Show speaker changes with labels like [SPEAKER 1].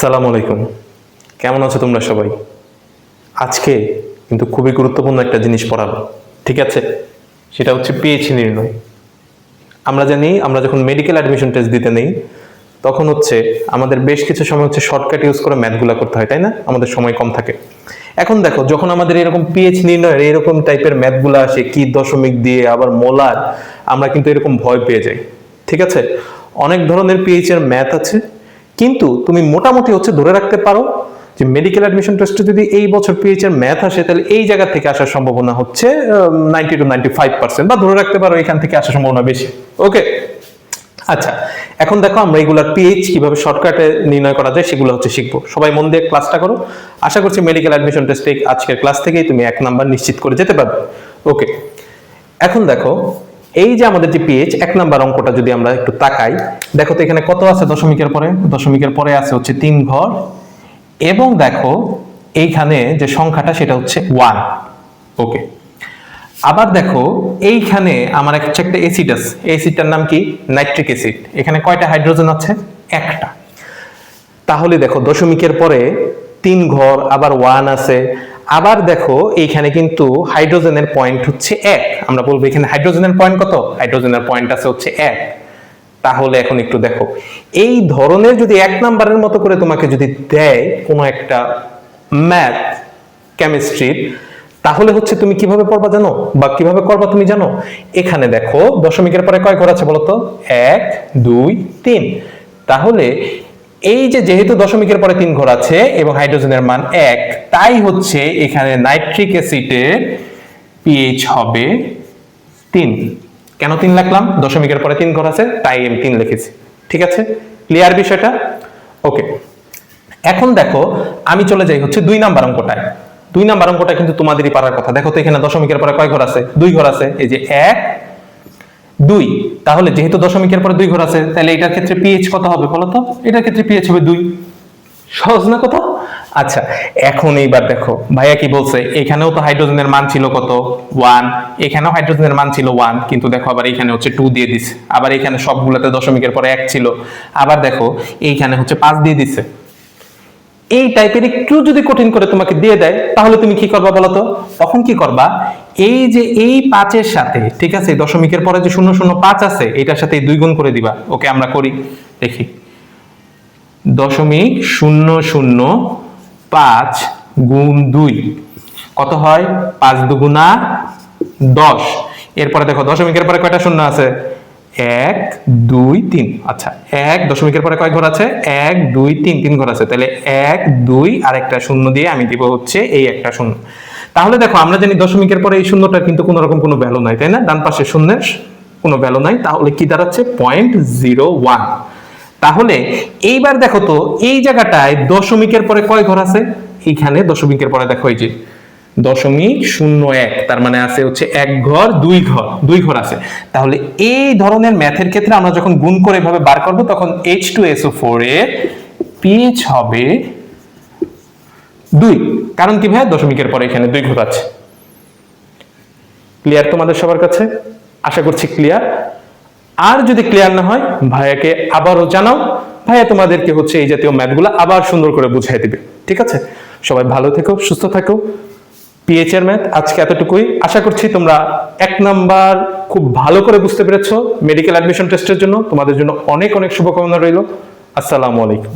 [SPEAKER 1] সালাম আলাইকুম। কেমন আছো তোমরা সবাই? আজকে কিন্তু খুবই গুরুত্বপূর্ণ একটা জিনিস পড়াবো ঠিক আছে? সেটা হচ্ছে পিএইচ নির্ণয়। আমরা জানি, আমরা যখন মেডিকেল অ্যাডমিশন টেস্ট দিতে নেই, তখন হচ্ছে আমাদের বেশ কিছু সময় হচ্ছে শর্টকাট ইউজ করে ম্যাথগুলো করতে হয়, তাই না? আমাদের সময় কম থাকে। এখন দেখো, যখন আমাদের এরকম পিএইচ নির্ণয়ের এরকম টাইপের ম্যাথগুলো আসে, কি দশমিক দিয়ে, আবার মোলার আমরা কিন্তু এরকম ভয় পেয়ে যাই, ঠিক আছে? অনেক ধরনের পিএইচ এর ম্যাথ আছে কিন্তু তুমি মোটামুটি হচ্ছে ধরে রাখতে পারো যে মেডিকেল অ্যাডমিশন টেস্টে যদি এই বছর পিএইচ এর ম্যাথ আসে, তাহলে এই জায়গা থেকে আসার সম্ভাবনা হচ্ছে ninety two ninety five percent বা ধরে রাখতে পারো এখান থেকে আসার সম্ভাবনা বেশি। ওকে আচ্ছা এখন দেখো আমরা এগুলার পিএইচ কীভাবে শর্টকাটে নির্ণয় করা যায়, সেগুলো হচ্ছে শিখব। সবাই মন দিয়ে ক্লাসটা করো। আশা করছি মেডিকেল অ্যাডমিশন টেস্টে আজকের ক্লাস থেকেই তুমি এক নাম্বার নিশ্চিত করে যেতে পারবে। ওকে এখন দেখো এই যে আমাদের যে পিএইচ এক নাম্বার অঙ্কটা যদি আমরা একটু তাকাই, দেখো তো এখানে কত আছে দশমিকের পরে? দশমিকের পরে আছে হচ্ছে তিন ঘর। এবং দেখো, এইখানে যে সংখ্যাটা সেটা হচ্ছে ওয়ান ওকে আবার দেখো, এইখানে আমার হচ্ছে একটা অ্যাসিড আছে। অ্যাসিডটার নাম কি? নাইট্রিক অ্যাসিড এখানে কয়টা হাইড্রোজেন আছে? একটা। তাহলে দেখো, দশমিকের পরে তিন ঘর, আবার ওয়ান আছে আবার দেখো, এইখানে কিন্তু হাইড্রোজেনের পয়েন্ট হচ্ছে এক। আমরা বলব এখানে হাইড্রোজেনের পয়েন্ট কত? হাইড্রোজেনের পয়েন্ট আছে হচ্ছে এক। তাহলে এখন একটু দেখো, এই ধরনের যদি এক নাম্বারের মতো করে তোমাকে যদি দেয় কোনো একটা ম্যাথ কেমিস্ট্রির তাহলে হচ্ছে তুমি কীভাবে পড়বা জানো? বা কীভাবে করবা তুমি জানো? এখানে দেখো, দশমিকের পরে কয় ঘর আছে বলতো? এক, দুই, তিন। তাহলে এই যে যেহেতু দশমিকের পরে তিন ঘর আছে এবং হাইড্রোজেনের মান এক, তাই হচ্ছে এখানে নাইট্রিক অ্যাসিডের পিএইচ হবে তিন। কেন তিন লিখলাম দশমিকের পরে তিন ঘর আছে, তাই আমি তিন লিখেছি। ঠিক আছে? ক্লিয়ার বিষয়টা? ওকে এখন দেখো, আমি চলে যাই হচ্ছে দুই নাম্বার অঙ্কটায়। দুই নাম্বার অঙ্কটা কিন্তু তোমাদেরই পারার কথা। দেখো তো এখানে দশমিকের পরে কয় ঘর আছে? দুই ঘর আছে। এই যে এক দুই। তাহলে যেহেতু দশমিকের পরে দুই ঘর আছে, তাহলে এটার ক্ষেত্রে পিএইচ কত হবে বলো তো? এটার ক্ষেত্রে পিএইচ হবে দুই। সহজ না কত আচ্ছা এখন এইবার দেখো, ভাইয়া কি বলছে? এখানেও তো হাইড্রোজেনের মান ছিল কত? ওয়ান। এখানেও হাইড্রোজেনের মান ছিল ওয়ান, কিন্তু দেখো আবার এখানে হচ্ছে টু দিয়ে দিছে। আবার এখানে সবগুলোতে দশমিকের পরে এক ছিল। আবার দেখো, এইখানে হচ্ছে পাঁচ দিয়ে দিছে। এই টাইপের একটু যদি কঠিন করে তোমাকে দিয়ে দেয়, তাহলে তুমি কি করবা বলো তো? তখন কি করবা? এই যে এই পাঁচের সাথে, ঠিক আছে দশমিকের পরে যে শূন্য শূন্য পাঁচ আছে, এটার সাথে দুই গুণ করে দিবা। ওকে, আমরা করি, দেখি। দশমিক শূন্য শূন্য পাঁচ গুণ দুই। কত হয়? পাঁচ দুগুণা দশ। এরপরে দেখো, দশমিকের পরে কয়টা শূন্য আছে? এক, দুই, তিন। আচ্ছা এক, দশমিকের পরে কয় ঘর আছে? এক, দুই, তিন তিন ঘর আছে। তাহলে এক, দুই আর একটা শূন্য দিয়ে আমি দিব হচ্ছে এই একটা শূন্য। তাহলে দেখো, আমরা জানি দশমিকের পরে এই শূন্যটার কিন্তু কোনো রকম কোনো ভ্যালু নাই, তাই না? ডান পাশে শূন্যের কোনো ভ্যালু নাই, তাহলে কি দাঁড়াচ্ছে? পয়েন্ট জিরো ওয়ান তাহলে এইবার দেখো তো, এই জায়গাটায় দশমিকের পরে কয় ঘর আছে? এইখানে দশমিকের পরে দেখো এই যে, দশমিক শূন্য এক, তার মানে আছে হচ্ছে এক ঘর, দুই ঘর দুই ঘর আছে। তাহলে এই ধরনের ম্যাথের ক্ষেত্রে আমরা যখন গুণ করে এভাবে বার করব, তখন H two S O four এর পিএইচ হবে দুই। কারণ কি ভাইয়া? দশমিকের পরে এখানে দুই ঘর আছে ক্লিয়ার তোমাদের সবার কাছে? আশা করছি ক্লিয়ার আর যদি ক্লিয়ার না হয়, ভাইয়াকে আবারও জানাও। ভাইয়া তোমাদেরকে হচ্ছে এই জাতীয় ম্যাথগুলো আবার সুন্দর করে বুঝিয়ে দিবে। ঠিক আছে? সবাই ভালো থেকো, সুস্থ থাকো। পিএইচ এর ম্যাথ আজকে এতটুকুই। আশা করছি তোমরা এক নাম্বার খুব ভালো করে বুঝতে পেরেছ। মেডিকেল অ্যাডমিশন টেস্টের জন্য। তোমাদের জন্য অনেক অনেক শুভকামনা রইল। আসসালামু আলাইকুম।